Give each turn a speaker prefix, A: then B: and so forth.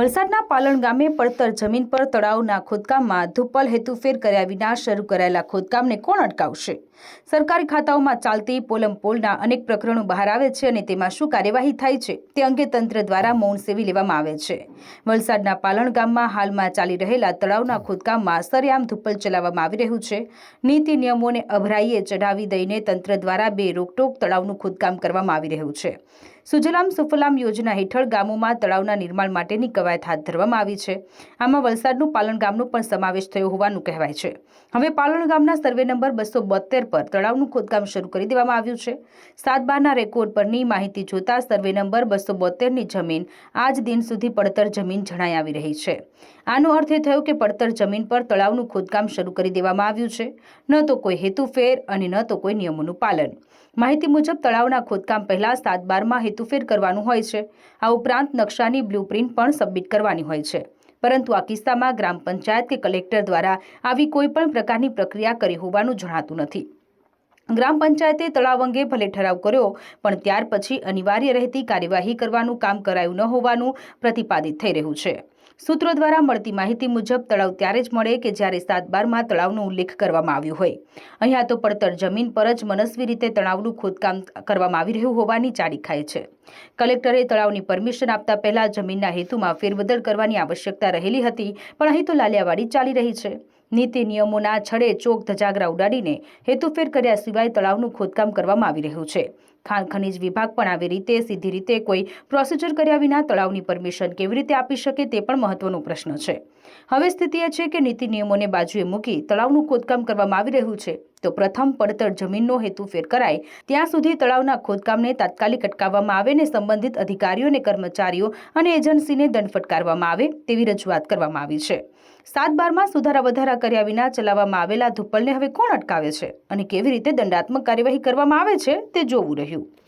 A: વલસાડના પાલણ ગામે પડતર જમીન પર તળાવના ખોદકામમાં ધુપલ હેતુફેર કર્યા વિના શરૂ કરાયેલા ખોદકામને કોણ અટકાવશે? સરકારી ખાતાઓમાં ચાલતી પોલમ પોલના અનેક પ્રકરણો બહાર આવે છે અને તેમાં શું કાર્યવાહી થાય છે તે અંગે તંત્ર દ્વારા મૌન સેવી લેવામાં આવે છે. વલસાડના પાલણ ગામમાં હાલમાં ચાલી રહેલા તળાવના ખોદકામમાં સરેઆમ ધુપ્પલ ચલાવવામાં આવી રહ્યું છે. નીતિ નિયમોને અભરાઈએ ચઢાવી દઈને તંત્ર દ્વારા બે રોકટોક તળાવનું ખોદકામ કરવામાં આવી રહ્યું છે. સુજલામ સુફલામ યોજના હેઠળ ગામોમાં તળાવના નિર્માણ માટેની કવાયત હાથ ધરવામાં આવી છે. આમાં વલસાડનું પાલણ ગામનો પણ સમાવેશ થયો હોવાનું કહેવાય છે. હવે પાલણ ગામના સર્વે નંબર બસો બોતેર પર તળાવનું ખોદકામ શરૂ કરી દેવામાં આવ્યું છે. સાત બારના રેકોર્ડ પરની માહિતી જોતા સર્વે નંબર બસો બોતેરની જમીન આજ દિન સુધી પડતર જમીન જણાઈ આવી રહી છે. આનો અર્થ એ થયો કે પડતર જમીન પર તળાવનું ખોદકામ શરૂ કરી દેવામાં આવ્યું છે. ન તો કોઈ હેતુફેર અને ન તો કોઈ નિયમોનું પાલન. માહિતી મુજબ, તળાવના ખોદકામ પહેલા સાત બારમાં હેતુફેર કરવાનું હોય છે. આ ઉપરાંત નકશાની બ્લુપ્રિન્ટ પણ સબમિટ કરવાની હોય છે. પરંતુ આ કિસ્સામાં ગ્રામ પંચાયત કે કલેક્ટર દ્વારા આવી કોઈ પણ પ્રકારની પ્રક્રિયા કરી હોવાનું જણાતું નથી. ગ્રામ પંચાયતે તળાવ અંગે ભલે ઠરાવ કર્યો, પણ ત્યાર પછી અનિવાર્ય રહેતી કાર્યવાહી કરવાનું કામ કરાયું ન હોવાનું પ્રતિપાદિત થઈ રહ્યું છે. સૂત્રો દ્વારા મળતી માહિતી મુજબ તળાવ ત્યારે જ મળે કે જ્યારે સાત બારમાં તળાવનો ઉલ્લેખ કરવામાં આવ્યો હોય. અહીંયા તો પડતર જમીન પર જ મનસ્વી રીતે તળાવનું ખોદકામ કરવામાં આવી રહ્યું હોવાની ચાડી ખાય છે. કલેક્ટરે તળાવની પરમિશન આપતા પહેલા જમીનના હેતુમાં ફેરબદલ કરવાની આવશ્યકતા રહેલી હતી, પણ અહીં તો લાલિયાવાડી ચાલી રહી છે. નીતિ નિયમોના છડે ચોક ધજાગરા ઉડાડીને હેતુફેર કર્યા સિવાય તળાવનું ખોદકામ કરવામાં આવી રહ્યું છે. ખાણ ખનીજ વિભાગ પણ આવી રીતે સીધી રીતે કોઈ પ્રોસિજર કર્યા વિના તળાવની પરમિશન કેવી રીતે આપી શકે તે પણ મહત્વનો પ્રશ્ન છે. હવે સ્થિતિ એ છે કે નીતિ નિયમોને બાજુએ મૂકી તળાવનું ખોદકામ કરવામાં આવી રહ્યું છે. તો પ્રથમ પડતર જમીનનો હેતુફેર કરાય. ત્યાં સુધી તળાવના ખોદકામને તાત્કાલિક અટકાવવામાં આવે ને સંબંધિત અધિકારીઓ અને કર્મચારીઓ અને એજન્સીને દંડ ફટકારવામાં આવે તેવી રજૂઆત કરવામાં આવી છે. સાત બારમાં સુધારા વધારા કર્યા વિના ચલાવવામાં આવેલા ધુપ્પલને હવે કોણ અટકાવે છે? અને કેવી રીતે દંડાત્મક કાર્યવાહી કરવામાં આવે છે તે જોવું રહ્યું. you.